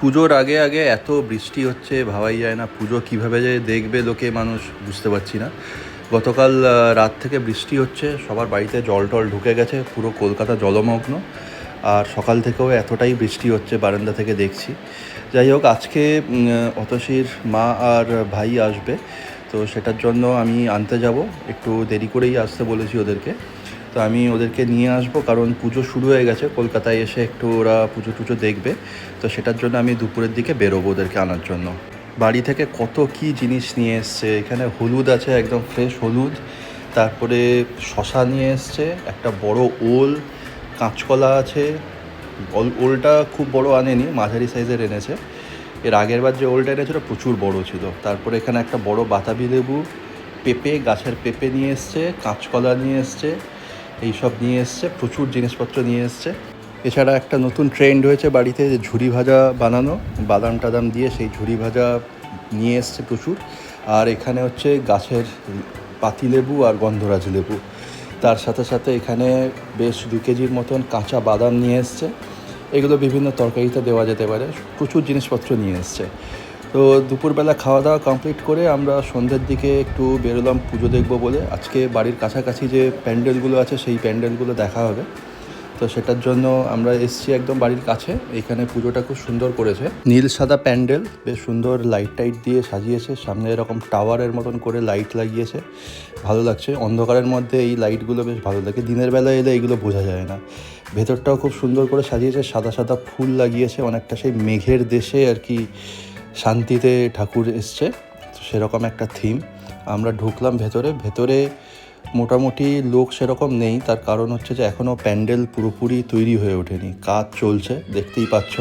পুজোর আগে আগে এত বৃষ্টি হচ্ছে, ভাবাই যায় না পুজো কীভাবে যে দেখবে লোকে মানুষ, বুঝতে পারছি না। গতকাল রাত থেকে বৃষ্টি হচ্ছে, সবার বাড়িতে জল টল ঢুকে গেছে, পুরো কলকাতা জলমগ্ন। আর সকাল থেকেও এতটাই বৃষ্টি হচ্ছে বারান্দা থেকে দেখছি। যাই হোক, আজকে অতসীর মা আর ভাই আসবে, তো সেটার জন্য আমি আনতে যাব। একটু দেরি করেই আসতে বলেছি ওদেরকে। তো আমি ওদেরকে নিয়ে আসব, কারণ পুজো শুরু হয়ে গেছে। কলকাতায় এসে একটু ওরা পুজো টুজো দেখবে। তো সেটার জন্য আমি দুপুরের দিকে বেরোবো ওদেরকে আনার জন্য। বাড়ি থেকে কত কি জিনিস নিয়ে এসছে, এখানে হলুদ আছে, একদম ফ্রেশ হলুদ। তারপরে শশা নিয়ে এসছে, একটা বড় ওল, কাঁচকলা আছে। ওল- ওলটা খুব বড় আনেনি, মাঝারি সাইজের এনেছে। এর আগের বার যে ওলটা এনেছিল প্রচুর বড় ছিল। তারপরে এখানে একটা বড় বাতাবি লেবু, পেঁপে, গাছের পেঁপে নিয়ে এসছে, কাঁচকলা নিয়ে এসছে। এইসব নিয়ে এসছে, প্রচুর জিনিসপত্র নিয়ে এসছে। এছাড়া একটা নতুন ট্রেন্ড হয়েছে বাড়িতে, যে ঝুরি ভাজা বানানো। বাদাম টাদাম দিয়ে সেই ঝুড়ি ভাজা নিয়ে এসছে প্রচুর। আর এখানে হচ্ছে গাছের পাতিলেবু আর গন্ধরাজ লেবু। তার সাথে সাথে এখানে বেশ দু কেজির মতন কাঁচা বাদাম নিয়ে এসছে। এগুলো বিভিন্ন তরকারিতে দেওয়া যেতে পারে। প্রচুর জিনিসপত্র নিয়ে এসছে। তো দুপুরবেলা খাওয়া দাওয়া কমপ্লিট করে আমরা সন্ধ্যের দিকে একটু বেরোলাম পুজো দেখব বলে। আজকে বাড়ির কাছাকাছি যে প্যান্ডেলগুলো আছে সেই প্যান্ডেলগুলো দেখা হবে। তো সেটার জন্য আমরা এসছি একদম বাড়ির কাছে। এখানে পুজোটা খুব সুন্দর করেছে। নীল সাদা প্যান্ডেল, বেশ সুন্দর লাইট টাইট দিয়ে সাজিয়েছে। সামনে এরকম টাওয়ারের মতন করে লাইট লাগিয়েছে। ভালো লাগছে। অন্ধকারের মধ্যে এই লাইটগুলো বেশ ভালো লাগে। দিনের বেলা এলে এইগুলো বোঝা যায় না। ভেতরটাও খুব সুন্দর করে সাজিয়েছে। সাদা সাদা ফুল লাগিয়েছে। অনেকটা সেই মেঘের দেশে আর কি শান্তিতে ঠাকুর এসছে। তো সেরকম একটা থিম আমরা ঢুকলাম ভেতরে। ভেতরে মোটামুটি লোক সেরকম নেই। তার কারণ হচ্ছে যে এখনও প্যান্ডেল পুরোপুরি তৈরি হয়ে ওঠেনি। কাজ চলছে, দেখতেই পাচ্ছ।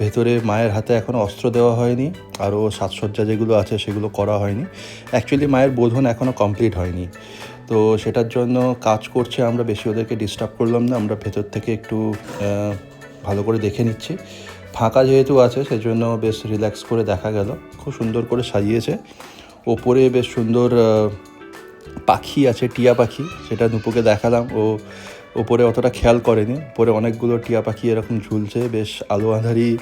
ভেতরে মায়ের হাতে এখনও অস্ত্র দেওয়া হয়নি। আরও সাজসজ্জা যেগুলো আছে সেগুলো করা হয়নি। অ্যাকচুয়ালি মায়ের বোধন এখনও কমপ্লিট হয়নি। তো সেটার জন্য কাজ করছে আমরা। বেশি ওদেরকে ডিস্টার্ব করলাম না। আমরা ভেতর থেকে একটু ভালো করে দেখে নিচ্ছি। ফাঁকা যেহেতু আছে, সেজন্য বেশ রিল্যাক্স করে দেখা গেল। খুব সুন্দর করে সাজিয়েছে। ওপরে বেশ সুন্দর পাখি আছে, টিয়া পাখি, সেটা নুপুকে দেখালাম। ও ওপরে অতটা খেয়াল করেনি। উপরে অনেকগুলো টিয়া পাখি এরকম ঝুলছে, বেশ আলো আঁধারি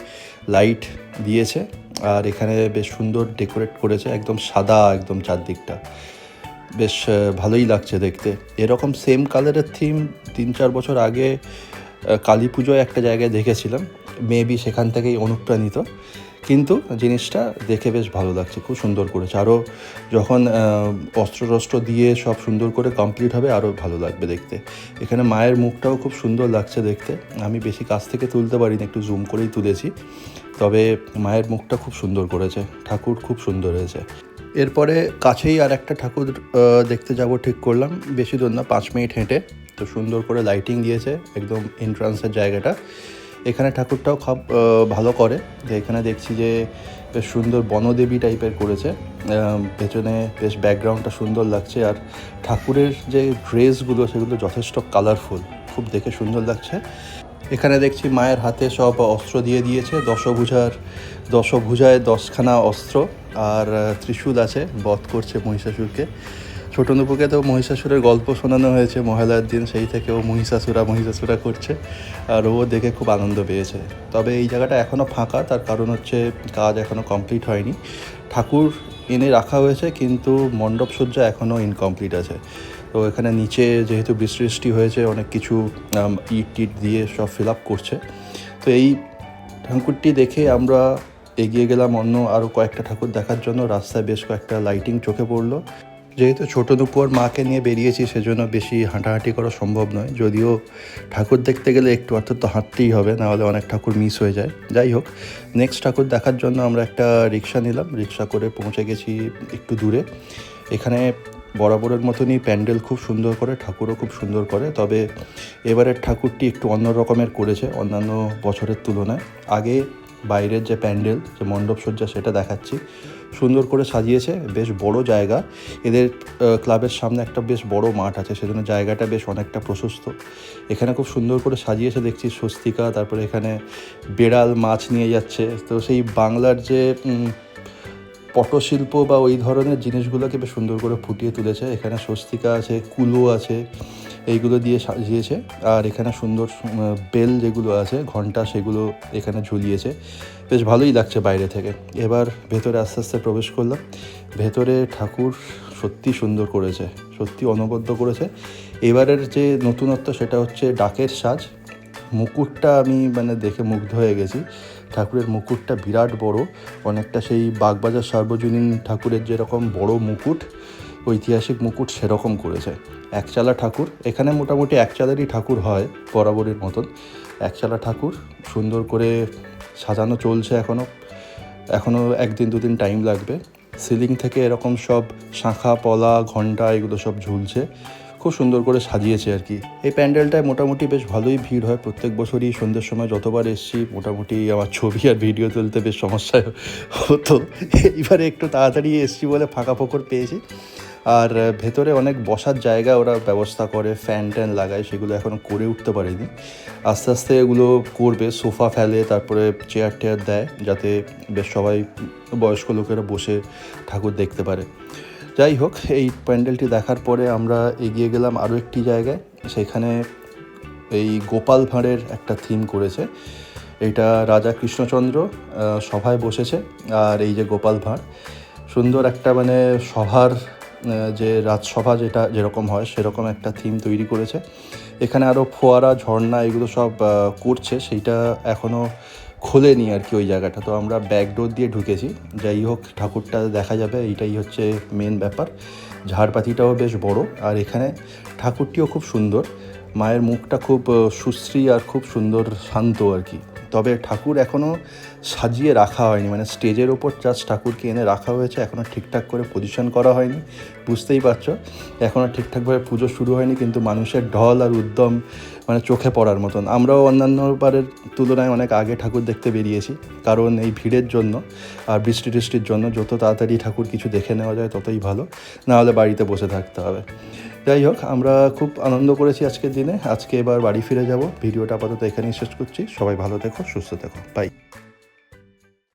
লাইট দিয়েছে। আর এখানে বেশ সুন্দর ডেকোরেট করেছে, একদম সাদা, একদম চারদিকটা। বেশ ভালোই লাগছে দেখতে। এরকম সেম কালারের থিম তিন চার বছর আগে কালী পুজোয় একটা জায়গায় দেখেছিলাম। মেবি সেখান থেকেই অনুপ্রাণিত। কিন্তু জিনিসটা দেখে বেশ ভালো লাগছে, খুব সুন্দর করেছে। আরও যখন অস্ত্র টস্ত্র দিয়ে সব সুন্দর করে কমপ্লিট হবে আরও ভালো লাগবে দেখতে। এখানে মায়ের মুখটাও খুব সুন্দর লাগছে দেখতে। আমি বেশি কাছ থেকে তুলতে পারিনি, একটু জুম করেই তুলেছি। তবে মায়ের মুখটা খুব সুন্দর করেছে, ঠাকুর খুব সুন্দর হয়েছে। এরপরে কাছেই আর একটা ঠাকুর দেখতে যাব, ঠিক করলাম। বেশি দূর না, পাঁচ মিনিট হেঁটে। তো সুন্দর করে লাইটিং দিয়েছে, একদম এন্ট্রান্সের জায়গাটা। এখানে ঠাকুরটাও খুব ভালো করে। যে এখানে দেখছি যে বেশ সুন্দর বনদেবী টাইপের করেছে। পেছনে বেশ ব্যাকগ্রাউন্ডটা সুন্দর লাগছে। আর ঠাকুরের যে ড্রেসগুলো সেগুলো যথেষ্ট কালারফুল খুব দেখে সুন্দর লাগছে। এখানে দেখছি মায়ের হাতে সব অস্ত্র দিয়ে দিয়েছে। দশভুজার, দশভুজায় দশখানা অস্ত্র। আর ত্রিশূল আছে, বধ করছে মহিষাসুরকে। ছোট নুপুকে তো মহিষাসুরের গল্প শোনানো হয়েছে মহালয়ার দিন সেই থেকে ও মহিষাসুরা মহিষাসুরা করছে, আর ও দেখে খুব আনন্দ পেয়েছে। তবে এই জায়গাটা এখনও ফাঁকা, তার কারণ হচ্ছে কাজ এখনও কমপ্লিট হয়নি। ঠাকুর এনে রাখা হয়েছে, কিন্তু মণ্ডপ সজ্জা এখনও ইনকমপ্লিট আছে। তো এখানে নিচে যেহেতু বৃষ্টি হয়েছে, অনেক কিছু ইট টিট দিয়ে সব ফিল আপ করছে। তো এই ঠাকুরটি দেখে আমরা এগিয়ে গেলাম অন্য আরও কয়েকটা ঠাকুর দেখার জন্য। রাস্তায় বেশ কয়েকটা লাইটিং চোখে পড়ল। যেহেতু ছোটো দুপুর মাকে নিয়ে বেরিয়েছি, সেজন্য বেশি হাঁটাহাঁটি করা সম্ভব নয়। যদিও ঠাকুর দেখতে গেলে একটু অর্থাৎ তো হাঁটতেই হবে, নাহলে অনেক ঠাকুর মিস হয়ে যায়। যাই হোক নেক্সট ঠাকুর দেখার জন্য আমরা একটা রিক্সা নিলাম। রিক্সা করে পৌঁছে গেছি একটু দূরে। এখানে বরাবরের মতনই প্যান্ডেল খুব সুন্দর করে, ঠাকুরও খুব সুন্দর করে। তবে এবারের ঠাকুরটি একটু অন্য রকমের করেছে, অন্যান্য বছরের তুলনায়। আগে বাইরের যে প্যান্ডেল, যে মণ্ডপসজ্জা সেটা দেখাচ্ছি। সুন্দর করে সাজিয়েছে, বেশ বড় জায়গা। এদের ক্লাবের সামনে একটা বেশ বড় মাঠ আছে, সেজন্য জায়গাটা বেশ অনেকটা প্রশস্ত। এখানে খুব সুন্দর করে সাজিয়েছে, দেখছি স্বস্তিকা, তারপরে এখানে বেড়াল মাছ নিয়ে যাচ্ছে। তো সেই বাংলার যে পটশিল্প বা ওই ধরনের জিনিসগুলোকে বেশ সুন্দর করে ফুটিয়ে তুলেছে। এখানে স্বস্তিকা আছে, কুলো আছে, এইগুলো দিয়ে সাজিয়েছে। আর এখানে সুন্দর বেল যেগুলো আছে, ঘণ্টা সেগুলো এখানে ঝুলিয়েছে। বেশ ভালোই লাগছে বাইরে থেকে। এবার ভেতরে আস্তে আস্তে প্রবেশ করলাম। ভেতরে ঠাকুর সত্যি সুন্দর করেছে, সত্যি অনবদ্য করেছে। এবারের যে নতুনত্ব সেটা হচ্ছে ডাকের সাজ। মুকুটটা আমি মানে দেখে মুগ্ধ হয়ে গেছি। ঠাকুরের মুকুটটা বিরাট বড়, অনেকটা সেই বাগবাজার সার্বজনীন ঠাকুরের যেরকম বড় মুকুট, ঐতিহাসিক মুকুট সেরকম করেছে। একচালা ঠাকুর, এখানে মোটামুটি একচালারই ঠাকুর হয় বরাবরের মতন। একচালা ঠাকুর, সুন্দর করে সাজানো চলছে এখনও এখনও একদিন দুদিন টাইম লাগবে। সিলিং থেকে এরকম সব শাঁখা, পলা, ঘণ্টা এগুলো সব ঝুলছে। খুব সুন্দর করে সাজিয়েছে আর কি। এই প্যান্ডেলটায় মোটামুটি বেশ ভালোই ভিড় হয়। প্রত্যেক বছরই সন্ধ্যের সময় যতবার এসছি, মোটামুটি আমার ছবি আর ভিডিও তুলতে বেশ সমস্যা হতো। এইবারে একটু তাড়াতাড়ি এসছি বলে ফাঁকা ফোকর পেয়েছি। আর ভেতরে অনেক বসার জায়গা ওরা ব্যবস্থা করে, ফ্যান ট্যান লাগায়, সেগুলো এখনও করে উঠতে পারেনি। আস্তে আস্তে এগুলো করবে, সোফা ফেলে, তারপরে চেয়ার টেয়ার দেয়, যাতে বেশ সবাই বয়স্ক লোকেরা বসে ঠাকুর দেখতে পারে। যাই হোক, এই প্যান্ডেলটি দেখার পরে আমরা এগিয়ে গেলাম আরও একটি জায়গায়। সেখানে এই গোপাল ভাঁড়ের একটা থিম করেছে। এটা রাজা কৃষ্ণচন্দ্র সভায় বসেছে। আর এই যে গোপাল ভাঁড়, সুন্দর একটা মানে সভার যে রাজসভা যেটা যেরকম হয়, সেরকম একটা থিম তৈরি করেছে। এখানে আরও ফোয়ারা, ঝর্ণা, এগুলো সব করছে। সেইটা এখনও খোলেনি আর কি ওই জায়গাটা। তো আমরা ব্যাকডোর দিয়ে ঢুকেছি। যাই হোক, ঠাকুরটা দেখা যাবে, এইটাই হচ্ছে মেন ব্যাপার। ঝাড়পাতিটাও বেশ বড়, আর এখানে ঠাকুরটিও খুব সুন্দর। মায়ের মুখটা খুব সুশ্রী আর খুব সুন্দর শান্ত আর কি। তবে ঠাকুর এখনও সাজিয়ে রাখা হয়নি। মানে স্টেজের ওপর জাস্ট ঠাকুরকে এনে রাখা হয়েছে এখনও ঠিকঠাক করে পজিশন করা হয়নি। বুঝতেই পারছ? এখনও ঠিকঠাকভাবে পুজো শুরু হয়নি, কিন্তু মানুষের ঢল আর উদ্যম মানে চোখে পড়ার মতন। আমরাও অন্যান্য বারের তুলনায় অনেক আগে ঠাকুর দেখতে বেরিয়েছি, কারণ এই ভিড়ের জন্য আর বৃষ্টি টিষ্টির জন্য যত তাড়াতাড়ি ঠাকুর কিছু দেখে নেওয়া যায় ততই ভালো। নাহলে বাড়িতে বসে থাকতে হবে। যাই হোক, আমরা খুব আনন্দ করেছি আজকের দিনে। আজকে এবার বাড়ি ফিরে যাব। ভিডিওটা আপাতত এখানেই শেষ করছি। সবাই ভালো থেকো, সুস্থ থেকো। বাই